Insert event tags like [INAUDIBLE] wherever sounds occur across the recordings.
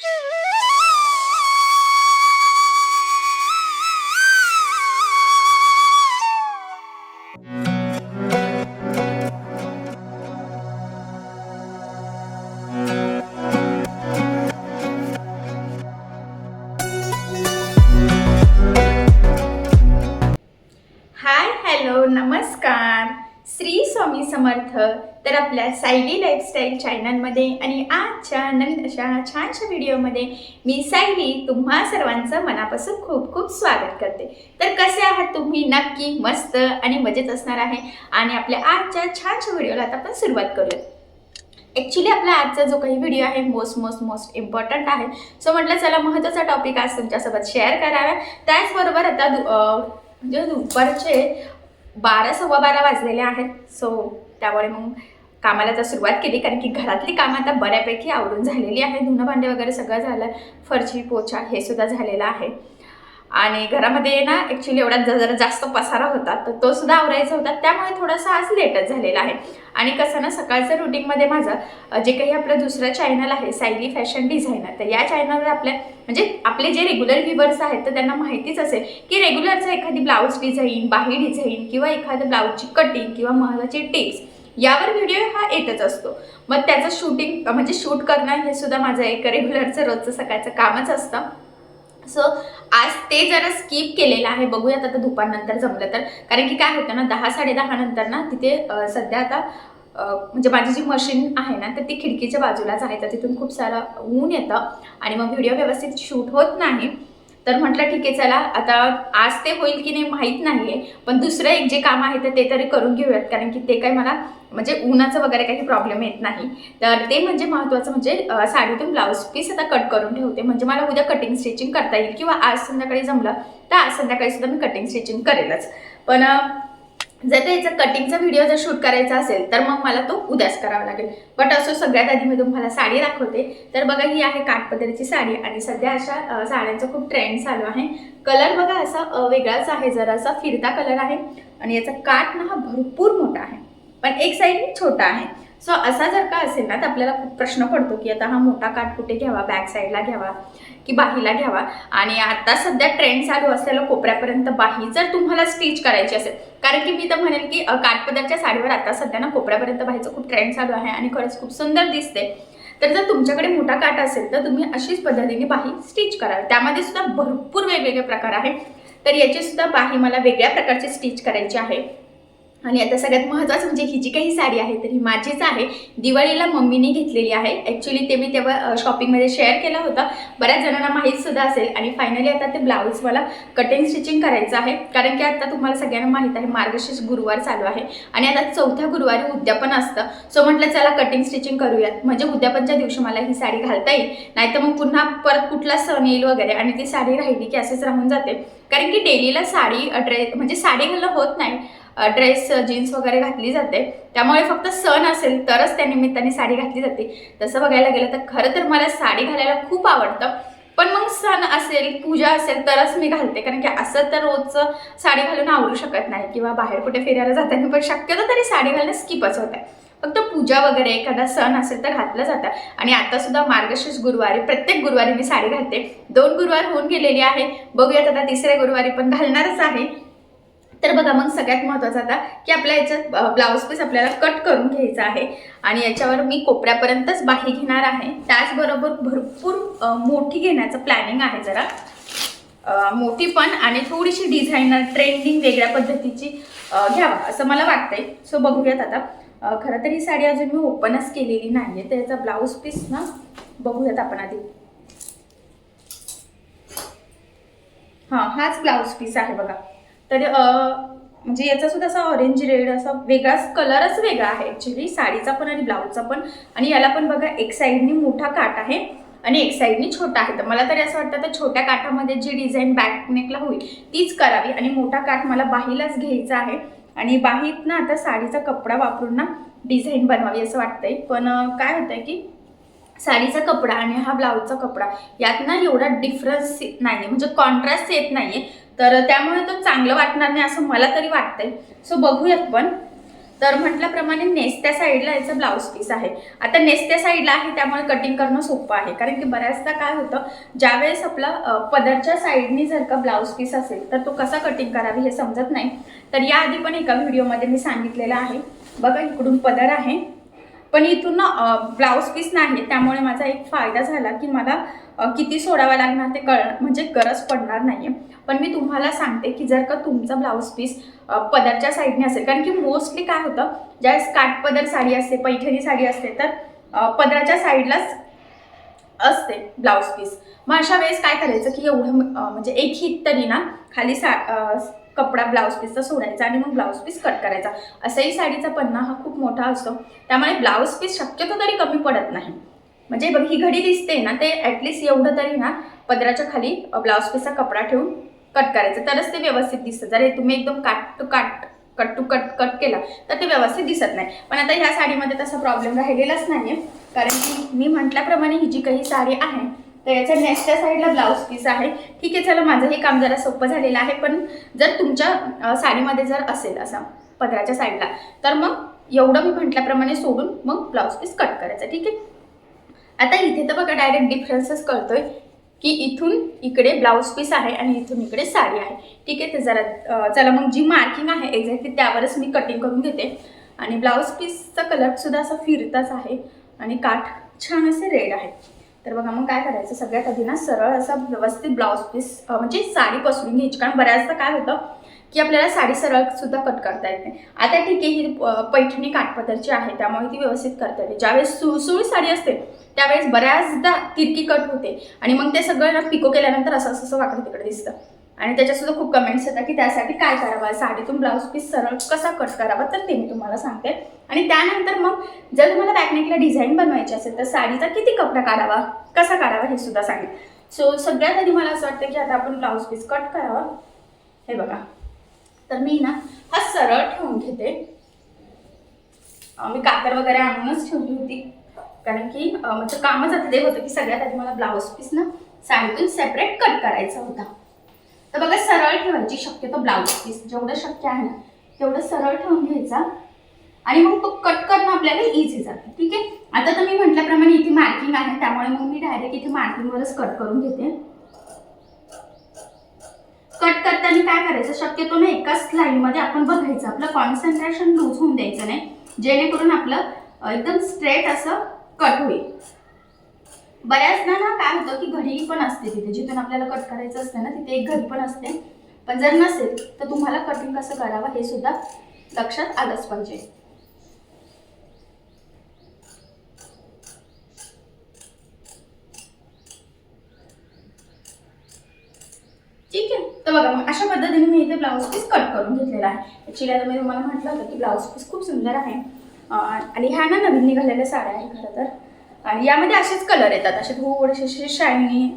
Yeah. [LAUGHS] Sayali चॅनलमध्ये आणि आजच्या नवीन अशा छानशा व्हिडिओमध्ये मी सायली तुम्हा सर्वांचं मनापासून खूप खूप स्वागत करते. तर कसे आहात तुम्ही? नक्की मस्त आणि मजेत असणार आहे. आणि आपल्या आजच्या छानशा व्हिडिओला आता आपण सुरुवात करूया. ॲक्च्युली आपला आजचा जो काही व्हिडिओ आहे मोस्ट मोस्ट मोस्ट इम्पॉर्टंट आहे. सो म्हटलं चला महत्त्वाचा टॉपिक आज तुमच्यासोबत शेअर करावा. त्याचबरोबर आता दु- म्हणजे दुपारचे बारा सव्वा बारा वाजलेले आहेत. सो त्यामुळे मग कामाला तर सुरुवात केली कारण की घरातली कामं आता बऱ्यापैकी आवरून झालेली आहे धुणं भांडे वगैरे सगळं झालं. फरची पोछा हे सुद्धा झालेलं आहे. आणि घरामध्ये ना ॲक्च्युली एवढा जरा जास्त पसारा होता तर तो सुद्धा आवरायचा होता. त्यामुळे थोडासा आज लेटच झालेला आहे. आणि कसं ना सकाळचं रुटीनमध्ये माझं जे काही आपलं दुसरं चॅनल आहे सायली फॅशन डिझायनर तर या चॅनलवर आपल्या म्हणजे आपले जे रेग्युलर व्ह्युअर्स आहेत तर त्यांना माहितीच असेल की रेग्युलरचं एखादी ब्लाऊज डिझाईन बाही डिझाईन किंवा एखादं ब्लाऊजची कटिंग किंवा महत्त्वाची टिप्स यावर व्हिडिओ हा येतच असतो. मग त्याचं शूटिंग म्हणजे शूट करणं हे सुद्धा माझं एक रेग्युलरचं रोजचं सकाळचं कामच असतं. सो आज ते जरा स्किप केलेलं आहे. बघूयात आता दुपारनंतर जमलं तर. कारण की काय होतं ना दहा साडेदहा नंतर ना तिथे सध्या आता म्हणजे माझी जी मशीन आहे ना तर ती खिडकीच्या बाजूलाच आहे. तर तिथून खूप सारं ऊन येतं. आणि मग व्हिडिओ व्यवस्थित शूट होत नाही. तर म्हटलं ठीक आहे चला आता आज ते होईल की नाही माहीत नाही आहे पण दुसरं एक जे काम आहे तर ते तरी करून घेऊयात कारण की ते काही मला म्हणजे उन्हाचं वगैरे काही प्रॉब्लेम येत नाही. तर ते म्हणजे महत्त्वाचं म्हणजे साडीतून ब्लाऊज पीस आता कट करून ठेवते. म्हणजे मला उद्या कटिंग स्टिचिंग करता येईल किंवा आज संध्याकाळी जमलं तर आज संध्याकाळी सुद्धा मी कटिंग स्टिचिंग करेलच. पण जर त्याचा कटिंगचा व्हिडिओ जर शूट करायचा असेल तर मग मला तो उद्याच करावा लागेल. बट असं सगळ्यात आधी मी तुम्हाला साडी दाखवते. तर बघा ही आहे काठपदरीची साडी आणि सध्या अशा साड्यांचा खूप ट्रेंड चालू आहे. कलर बघा असा वेगळाच आहे. जरा असा फिरता कलर आहे. आणि याचा काठ ना हा भरपूर मोठा आहे. पण एक साईड छोटा आहे. सो असा जर का असेल ना तर आपल्याला खूप प्रश्न पडतो की आता हा मोठा काठ कुठे घ्यावा? बॅक साईडला घ्यावा? की बाहीला घ्यावा? आणि आता सध्या ट्रेंड चालू असलेलं कोपऱ्यापर्यंत बाही जर तुम्हाला स्टिच करायची असेल कारण की मी तर म्हणेल की अ, काठपदरच्या साडीवर आता सध्या ना कोपऱ्यापर्यंत बाहीचं खूप ट्रेंड चालू आहे आणि खरंच खूप सुंदर दिसते तर जर तुमच्याकडे मोठा काठ असेल तर तुम्ही अशीच पद्धतीने बाही स्टिच कराल. त्यामध्ये सुद्धा भरपूर वेगवेगळे प्रकार आहे तर याची सुद्धा बाही मला वेगळ्या प्रकारची स्टिच करायची आहे. आणि आता सगळ्यात महत्त्वाचं म्हणजे ही जी काही साडी आहे तर ही माझीच आहे. दिवाळीला मम्मीने घेतलेली आहे. ॲक्च्युली ते मी तेव्हा शॉपिंगमध्ये शेअर केलं होतं. बऱ्याच जणांना माहीत सुद्धा असेल. आणि फायनली आता ते ब्लाऊज मला कटिंग स्टिचिंग करायचं आहे. कारण की आता तुम्हाला सगळ्यांना माहीत आहे मार्गशीर्ष गुरुवार चालू आहे. आणि आता चौथ्या गुरुवारी उद्यापन असतं. सो म्हटलं चला कटिंग स्टिचिंग करूयात. म्हणजे उद्यापनच्या दिवशी मला ही साडी घालता येईल. नाहीतर मग पुन्हा परत कुठला सण येईल वगैरे आणि ती साडी राहिली की असेच राहून जाते. कारण की डेलीला साडी ड्रेस म्हणजे साडी घालणं होत नाही. ड्रेस जीन्स वगैरे घातली जाते. त्यामुळे फक्त सण असेल तरच त्या निमित्ताने साडी घातली जाते. तसं बघायला गेलं तर खरं तर मला साडी घालायला खूप आवडतं. पण मग सण असेल पूजा असेल तरच मी घालते. कारण की असं तर रोजचं साडी घालून आवडू शकत नाही किंवा बाहेर कुठे फिरायला जाताना पण शक्यतो तरी साडी घालणं स्किपच होत. आहे फक्त पूजा वगैरे एखादा सण असेल तर घातलं जातं. आणि आता सुद्धा मार्गशीर्ष गुरुवारी प्रत्येक गुरुवारी मी साडी घालते. दोन गुरुवार होऊन गेलेली आहे. बघूयात आता तिसऱ्या गुरुवारी पण घालणारच आहे. तर बघा मग सगळ्यात महत्त्वाचं आता की आपल्या याच्यात ब्लाऊज पीस आपल्याला कट करून घ्यायचा आहे. आणि याच्यावर मी कोपऱ्यापर्यंतच बाही घेणार आहे. त्याचबरोबर भरपूर मोठी घेण्याचं प्लॅनिंग आहे जरा. मोठी पण आणि थोडीशी डिझायनर ट्रेंडिंग वेगळ्या पद्धतीची घ्यावा असं मला वाटतंय. सो बघूयात आता. खरं तर ही साडी अजून मी ओपनच केलेली नाही आहे तर याचा ब्लाऊज पीस ना बघूयात आपण आधी. हां हाच ब्लाऊज पीस आहे बघा. तर म्हणजे याचा सुद्धा असा ऑरेंज रेड असा वेगळाच कलरच वेगळा आहे ॲक्च्युली साडीचा पण आणि ब्लाऊजचा पण. आणि याला पण बघा एक साईडनी मोठा काठ आहे आणि एक साईडनी छोटा आहे. तर मला तरी असं वाटतं तर छोट्या काठामध्ये जी डिझाईन बॅकनेकला होईल तीच करावी. आणि मोठा काठ मला बाहीलाच घ्यायचा आहे. आणि बाहीत ना आता साडीचा कपडा वापरून ना डिझाईन बनवावी असं वाटतंय. पण काय होतंय की साडीचा कपडा आणि हा ब्लाऊजचा कपडा यात ना एवढा डिफरन्स नाही आहे म्हणजे कॉन्ट्रास्ट येत नाही आहे तर त्यामुळे तो चांगलं वाटणार नाही असं मला तरी वाटतंय. सो बघूयात पण. तर म्हटल्याप्रमाणे नेसत्या साईडला याचं ब्लाऊज पीस आहे. आता नेसत्या साईडला आहे त्यामुळे कटिंग करणं सोपं आहे. कारण की बऱ्याचदा काय होतं ज्यावेळेस आपला पदरच्या साईडनी जर का ब्लाऊज पीस असेल तर तो कसा कटिंग करावी हे समजत नाही. तर याआधी पण एका व्हिडिओमध्ये मी सांगितलेलं आहे. बघा इकडून पदर आहे. पण इथून ना ब्लाऊज पीस नाही त्यामुळे माझा एक फायदा झाला की मला किती सोडावा लागणार ते कळ म्हणजे गरज पडणार नाही पण मी तुम्हाला सांगते की जर का तुमचा ब्लाऊज पीस पदरच्या साईडने असेल कारण की मोस्टली काय होतं ज्यावेळेस काठपदर साडी असते पैठणी साडी असते तर पदराच्या साईडलाच असते ब्लाऊज पीस. मग अशा वेळेस काय करायचं की एवढं म्हणजे एक हित तरी ना खाली सा कपडा ब्लाऊज पीसचा सोडायचा आणि मग ब्लाऊज पीस कट करायचा. असंही साडीचा पन्ना हा खूप मोठा असतो. त्यामुळे ब्लाऊज पीस शक्यतो तरी कमी पडत नाही. म्हणजे बघ ही घडी दिसते ना ते ॲटलिस्ट एवढं तरी ना पदराच्या खाली ब्लाऊज पीसचा कपडा ठेवून कट करायचं. तरच ते व्यवस्थित दिसतं. जर हे तुम्ही एकदम काट टू काट कट टू कट कट केला तर ते व्यवस्थित दिसत नाही. पण आता ह्या साडीमध्ये तसा प्रॉब्लेम राहिलेलाच नाही आहे कारण की मी म्हटल्याप्रमाणे ही जी काही साडी आहे तर याच्या नेक्स्टच्या साईडला ब्लाऊज पीस आहे. ठीक आहे चला माझं हे काम जरा सोपं झालेलं आहे पण जर तुमच्या साडीमध्ये जर असेल असा पदराच्या साईडला तर मग एवढं मी म्हटल्याप्रमाणे सोडून मग ब्लाऊज पीस कट करायचं ठीक आहे? आता इथे तर बघा डायरेक्ट डिफरन्सच कळतोय की इथून इकडे ब्लाऊज पीस आहे आणि इथून इकडे साडी आहे. ठीक आहे तर जरा चला मग जी मार्किंग आहे एक्झॅक्टली त्यावरच मी कटिंग करून घेते. आणि ब्लाऊज पीसचा कलरसुद्धा असा फिरताच आहे आणि काठ छान असे रेड आहे तर बघा मग काय करायचं? सगळ्यात आधी ना सरळ असा व्यवस्थित ब्लाऊज पीस म्हणजे साडी पसरून घ्यायची. कारण बऱ्याचदा काय होतं की आपल्याला साडी सरळ सुद्धा कट करता येत नाही. आता ठीक आहे ही पैठणी काठपदरची आहे त्यामुळे ती व्यवस्थित करता येते. ज्यावेळेस सुळसुळी साडी असते त्यावेळेस बऱ्याचदा तिरकी कट होते. आणि मग ते सगळं पिको केल्यानंतर असं असं असं वाकडं तिकडे दिसतं. आणि त्याच्यासुद्धा खूप कमेंट्स येतात की त्यासाठी काय करावं? साडीतून ब्लाऊज पीस सरळ कसा कट करावा? तर ते मी तुम्हाला सांगते. आणि त्यानंतर मग जर तुम्हाला बॅकनेकला डिझाईन बनवायची असेल तर साडीचा किती कपडा काढावा? कसा काढावा हे सुद्धा सांगेल सो सगळ्यात आधी मला असं वाटतं की आता आपण ब्लाऊज पीस कट करावा. हे बघा. तर मी ना हा सरळ ठेवून घेते. मी कातर वगैरे आणूनच ठेवली होती. कारण की म्हणजे कामच आता ते होतं की सगळ्यात आधी मला ब्लाऊज पीस ना साडीतून सेपरेट कट करायचा होता. तर बघा सरळ ठेवायची शक्यतो ब्लाऊज पीस जेवढं शक्य आहे ना तेवढं सरळ ठेवून घ्यायचा. आणि मग तो कट करणं आपल्याला इझी जातं. ठीक आहे? आता तर मी म्हटल्याप्रमाणे इथे मार्किंग आहे त्यामुळे मग मी डायरेक्ट इथे मार्किंगवरच कट करून घेते. कट करताना काय करायचं? शक्यतो ना एकाच लाईनमध्ये आपण बघायचं. आपलं कॉन्सन्ट्रेशन लूज होऊन द्यायचं नाही. जेणेकरून आपलं एकदम स्ट्रेट असं कट होईल. बऱ्याचदा ना काय होतं की घडी पण असते तिथे. जिथून आपल्याला कट करायचं असतं ना तिथे एक घडी पण असते. पण जर नसेल तर तुम्हाला कटिंग कसं करावं हे सुद्धा लक्षात आलंच पाहिजे. ठीक आहे? तर बघा मग अशा पद्धतीने मी इथे ब्लाऊज पीस कट करून घेतलेला आहे. ॲक्च्युली आता मी तुम्हाला म्हटलं होतं की ब्लाऊज पीस खूप सुंदर आहे. आणि ह्या ना नवीन निघालेल्या साड्या आहे खरं तर. आणि यामध्ये असेच कलर येतात. असे थोडेसे शायनी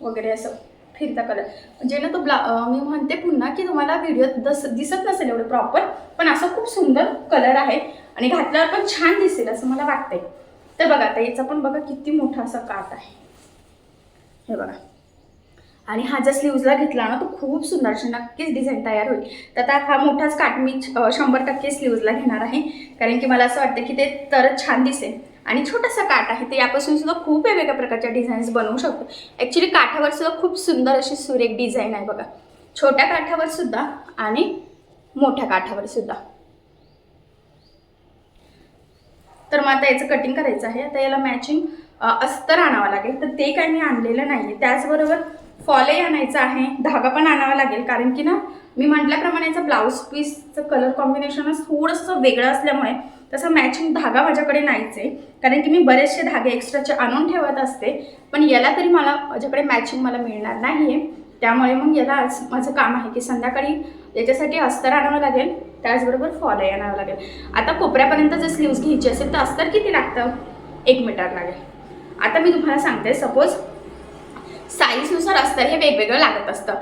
वगैरे असं फिरता कलर म्हणजे ना तो ब्ला मी म्हणते पुन्हा की तुम्हाला व्हिडिओ दस दिसत नसेल एवढं प्रॉपर पण असं खूप सुंदर कलर आहे आणि घातल्यावर पण छान दिसेल असं मला वाटतंय. तर बघा आता याचा पण बघा किती मोठा असा काट आहे. हे बघा. आणि हा जर स्लीव्जला घेतला ना तो खूप सुंदरशी नक्कीच डिझाईन तयार होईल. तर आता हा मोठाच काट मी शंभर टक्के स्लीव्जला घेणार आहे. कारण की मला असं वाटतं की ते तरच छान दिसेल. आणि छोटासा काठ आहे ते यापासून सुद्धा खूप वेगवेगळ्या प्रकारच्या डिझाईन्स बनवू शकतो. ॲक्च्युली काठावर सुद्धा खूप सुंदर अशी सुरेख डिझाईन आहे बघा. छोट्या काठावर सुद्धा आणि मोठ्या काठावर सुद्धा. तर मग आता याचं कटिंग करायचं आहे. आता याला मॅचिंग अस्तर आणावं लागेल. तर ते काही मी आणलेलं नाही आहे त्याचबरोबर फॉलही आणायचं आहे. धागा पण आणावा लागेल. कारण की ना मी म्हटल्याप्रमाणे याचं ब्लाऊज पीसचं कलर कॉम्बिनेशनच थोडंसं वेगळं असल्यामुळे तसं मॅचिंग धागा माझ्याकडे नाहीच आहे कारण की मी बरेचसे धागे एक्स्ट्राचे आणून ठेवत असते. पण याला तरी मला माझ्याकडे मॅचिंग मला मिळणार नाही आहे त्यामुळे मग याला आज माझं काम आहे की संध्याकाळी याच्यासाठी अस्तर आणावं लागेल. त्याचबरोबर फॉलही आणावं लागेल. आता कोपऱ्यापर्यंत जर स्लीव्ज घ्यायची असेल तर अस्तर किती लागतं? एक मीटर लागेल. आता मी तुम्हाला सांगते. सपोज साईजनुसार अस्तर हे वेगवेगळं लागत असतं.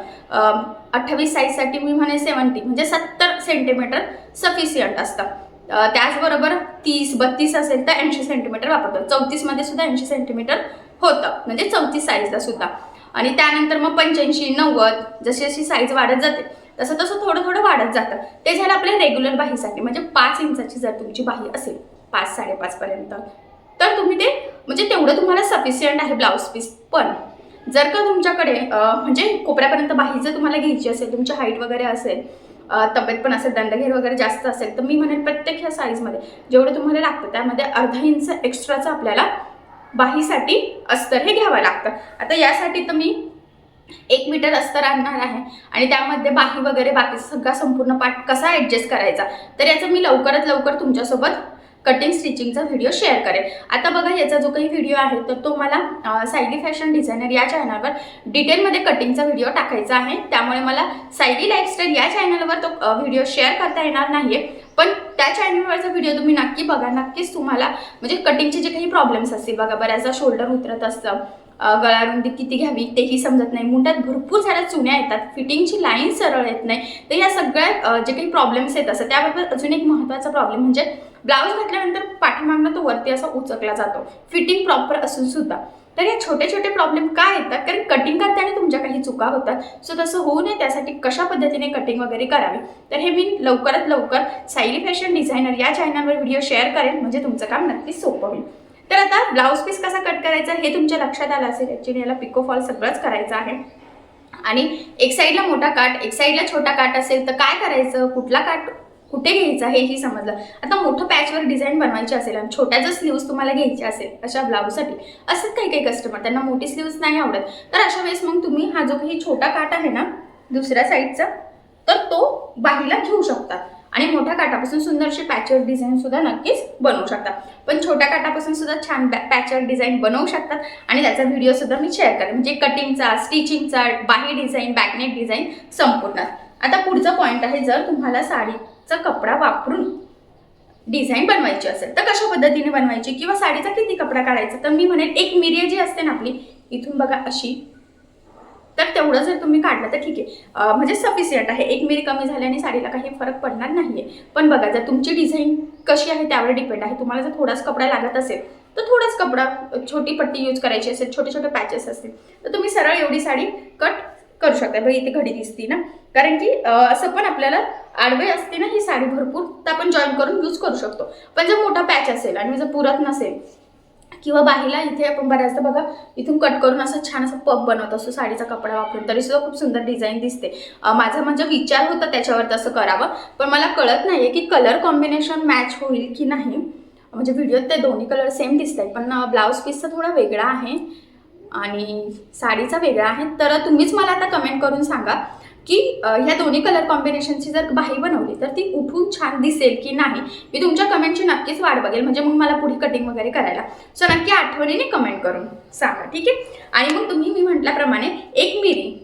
अठ्ठावीस साईजसाठी मी म्हणे सेवन्टी म्हणजे सत्तर सेंटीमीटर सफिशियंट असतं. त्याचबरोबर तीस बत्तीस असेल तर ऐंशी सेंटीमीटर वापरतो. चौतीसमध्ये सुद्धा ऐंशी सेंटीमीटर होतं. म्हणजे चौतीस साईजला सुद्धा. आणि त्यानंतर मग पंच्याऐंशी नव्वद जशी जशी साईज वाढत जाते तसं तसं थोडं थोडं वाढत जातं. ते झालं आपल्या रेग्युलर बाहीसाठी. म्हणजे पाच इंचाची जर तुमची बाही असेल पाच साडेपाचपर्यंत तर तुम्ही ते म्हणजे तेवढं तुम्हाला सफिशियंट आहे ब्लाऊज पीस पण जर का तुमच्याकडे म्हणजे कोपऱ्यापर्यंत बाही जर तुम्हाला घ्यायची असेल तुमची हाईट वगैरे असेल तब्येत पण असेल दंडघेर वगैरे जास्त असेल तर मी म्हणेन प्रत्येक ह्या साईजमध्ये जेवढं तुम्हाला लागतं त्यामध्ये अर्धा इंच एक्स्ट्राचं आपल्याला बाहीसाठी अस्तर हे घ्यावं लागतं. आता यासाठी तर मी एक मीटर अस्तर आणणार आहे आणि त्यामध्ये बाही वगैरे बाकी सगळा संपूर्ण पाठ कसा ॲडजस्ट करायचा तर याचं मी लवकरात लवकर तुमच्यासोबत कटिंग स्टिचिंगचा व्हिडिओ शेअर करेन. आता बघा याचा जो काही व्हिडिओ आहे तर तो मला सायली फॅशन डिझायनर या चॅनलवर डिटेलमध्ये कटिंगचा व्हिडिओ टाकायचा आहे. त्यामुळे मला सायली लाईफस्टाईल या चॅनलवर तो व्हिडिओ शेअर करता येणार नाहीये. पण त्या चॅनलवरचा व्हिडिओ तुम्ही नक्की बघा. नक्कीच तुम्हाला म्हणजे कटिंगचे जे काही प्रॉब्लेम्स असतील बघा बऱ्याचदा शोल्डर उतरत असतं अं, गळारुंदी किती घ्यावी तेही समजत नाही. मुंड्यात भरपूर साऱ्या चुन्या येतात. फिटिंगची लाईन सरळ येत नाही. तर या सगळ्या जे काही प्रॉब्लेम्स येत असतात त्याबरोबर अजून एक महत्त्वाचा प्रॉब्लेम म्हणजे ब्लाऊज घातल्यानंतर पाठीमागनं तो वरती असा उचकला जातो. फिटिंग प्रॉपर असून सुद्धा. तर हे छोटे छोटे प्रॉब्लेम का येतात? कारण कटिंग करताना तुमच्या काही चुका होतात. सो तसं होऊ नये त्यासाठी कशा पद्धतीने कटिंग वगैरे करावी? तर हे मी लवकरात लवकर सायली फॅशन डिझायनर या चॅनलवर व्हिडिओ शेअर करेन. म्हणजे तुमचं काम नक्कीच सोपं होईल. तर आता ब्लाऊज पीस कसा कट करायचा हे तुमच्या लक्षात आलं असेल. ॲक्च्युली याला पिको फॉल सगळंच करायचं आहे. आणि एक साईडला मोठा काट एक साईडला छोटा काट असेल तर काय करायचं? कुठला काट कुठे घ्यायचा हेही समजलं. आता मोठं पॅचवर डिझाईन बनवायची असेल आणि छोट्या जर स्लीव्स तुम्हाला घ्यायची असेल अशा ब्लाऊजसाठी असंच काही काही कस्टमर त्यांना मोठी स्लीव्स नाही आवडत. तर अशा वेळेस मग तुम्ही हा जो काही छोटा काट आहे ना दुसऱ्या साईडचा तर तो बाहीला घेऊ शकता. आणि मोठ्या काटापासून सुंदरशी पॅचर डिझाईन सुद्धा नक्कीच बनवू शकता. पण छोट्या काटापासून सुद्धा छान पॅचर डिझाईन बनवू शकतात आणि त्याचा व्हिडिओ सुद्धा मी शेअर करेन. म्हणजे कटिंगचा स्टिचिंगचा बाही डिझाईन बॅकनेक डिझाईन संपूर्ण. आता पुढचा पॉईंट आहे जर तुम्हाला साडीचा कपडा वापरून डिझाईन बनवायची असेल तर कशा पद्धतीने बनवायची? किंवा साडीचा किती कपडा काढायचा? तर मी म्हणेन एक मिरिय जी असते ना आपली इथून बघा अशी तर तेवढं जर तुम्ही काढलं तर ठीक आहे. म्हणजे सफिशियंट आहे. एक मिरी कमी झाल्याने साडीला काही फरक पडणार नाही आहे पण बघा जर तुमची डिझाईन कशी आहे त्यावर डिपेंड आहे. तुम्हाला जर थोडाच कपडा लागत असेल तर थोडाच कपडा छोटी पट्टी यूज करायची असेल छोटे छोटे पॅचेस असतील तर तुम्ही सरळ एवढी साडी कट करू शकता. बघ इथे घडी दिसते ना. कारण की असं पण आपल्याला आडवे असते ना ही साडी भरपूर तर आपण जॉईन करून यूज करू शकतो. पण जर मोठा पॅच असेल आणि जर पुरत नसेल किंवा बाहीला इथे आपण बऱ्याचदा बघा इथून कट करून असं छान असं पप बनवत असतो साडीचा कपडा वापरून. तरी सुद्धा खूप सुंदर डिझाईन दिसते. माझा म्हणजे विचार होता त्याच्यावर तसं करावं पण मला कळत नाही आहे की कलर कॉम्बिनेशन मॅच होईल की नाही. म्हणजे व्हिडिओत ते दोन्ही कलर सेम दिसत आहेत पण ब्लाऊज पीसचा थोडा वेगळा आहे आणि साडीचा वेगळा आहे. तर तुम्हीच मला आता कमेंट करून सांगा की ह्या दोन्ही कलर कॉम्बिनेशनची जर बाही बनवली तर ती उठून छान दिसेल की नाही? मी तुमच्या कमेंटची नक्कीच वाट बघेल. म्हणजे मग मला पुढे कटिंग वगैरे करायला. सो नक्की आठवणीने कमेंट करून सांगा ठीक आहे? आणि मग तुम्ही मी म्हटल्याप्रमाणे एक मिरी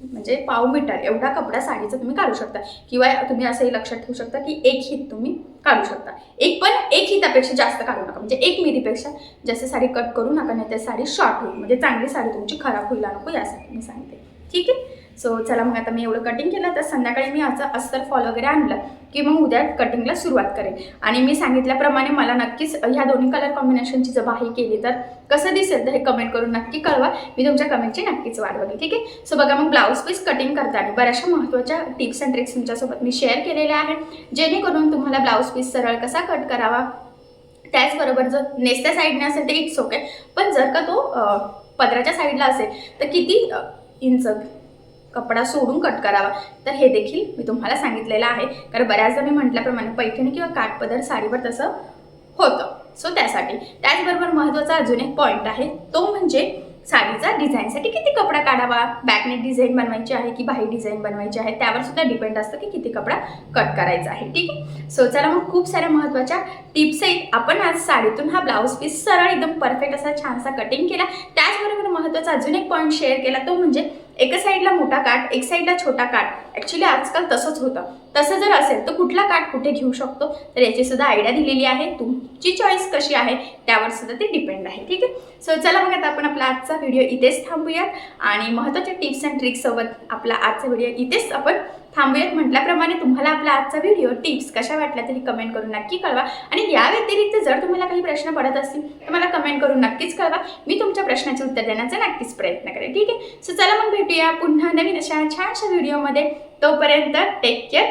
म्हणजे पाव मीटर एवढा कपडा साडीचा तुम्ही काढू शकता. किंवा तुम्ही असंही लक्षात ठेवू शकता की एक हित तुम्ही काढू शकता. एक पण एक हितापेक्षा जास्त काढू नका. म्हणजे एक मिरीपेक्षा जास्त साडी कट करू नका नाही तर साडी शॉर्ट होईल. म्हणजे चांगली साडी तुमची खराब होईल नको यासाठी मी सांगते. ठीक आहे? सो चला मग आता मी एवढं कटिंग केलं तर संध्याकाळी मी असं अस्तर फॉल वगैरे आणलं की मग उद्या कटिंगला सुरुवात करेन आणि मी सांगितल्याप्रमाणे मला नक्कीच ह्या दोन्ही कलर कॉम्बिनेशनची जर बाही केली तर कसं दिसेल तर हे कमेंट करून नक्की कळवा. मी तुमच्या कमेंटची नक्कीच वाढ बघेन ठीक आहे? सो बघा मग ब्लाऊज पीस कटिंग करताना बऱ्याचशा महत्त्वाच्या टिप्स अँड ट्रिक्स तुमच्यासोबत मी शेअर केलेल्या आहेत. जेणेकरून तुम्हाला ब्लाऊज पीस सरळ कसा कट करावा त्याचबरोबर जर नेसत्या साईडने असेल तर इट्स ओके पण जर का तो पदराच्या साईडला असेल तर किती इंच कपडा सोडून कट करावा. तर हे देखील मी तुम्हाला सांगितलेलं आहे. कारण बऱ्याचदा मी म्हटल्याप्रमाणे पैठणी किंवा काठपदर साडीवर तसं होतं. सो त्यासाठी. त्याचबरोबर महत्त्वाचा अजून एक पॉईंट आहे. तो म्हणजे साडीचा डिझाईनसाठी किती कपडा काढावा? बॅकनेक डिझाईन बनवायची आहे की बाही डिझाईन बनवायची आहे? त्यावर सुद्धा डिपेंड असतं की किती कपडा कट करायचा आहे. ठीक आहे? सो चला मग खूप साऱ्या महत्त्वाच्या टिप्स आहेत. आपण आज साडीतून हा ब्लाऊज पीस सरळ एकदम परफेक्ट असा छानसा कटिंग केला. त्याचबरोबर महत्त्वाचा अजून एक पॉईंट शेअर केला. तो म्हणजे एका साईडला मोठा काठ एक साईडला छोटा काठ. ॲक्च्युली आजकाल तसंच होतं. तसं जर असेल तर कुठला काठ कुठे घेऊ शकतो? तर याची सुद्धा आयडिया दिलेली आहे. तुमची चॉईस कशी आहे? त्यावर सुद्धा ते डिपेंड आहे. ठीक आहे? सो चला मग आता आपण आपला आजचा व्हिडिओ इथेच थांबूयात. आणि महत्त्वाच्या टिप्स अँड ट्रिक्ससोबत आपला आजचा व्हिडिओ इथेच आपण थांबूयात. म्हटल्याप्रमाणे तुम्हाला आपला आजचा व्हिडिओ टिप्स कशा वाटल्या तरी कमेंट करून नक्की कळवा. आणि या व्यतिरिक्त जर तुम्हाला काही प्रश्न पडत असतील तर मला कमेंट करून नक्कीच कळवा. मी तुमच्या प्रश्नाचे उत्तर देण्याचा नक्कीच प्रयत्न करेन. ठीक आहे? सो चला मग भेटूया पुन्हा नवीन अशा छानशा व्हिडिओमध्ये तोपर्यंत टेक केअर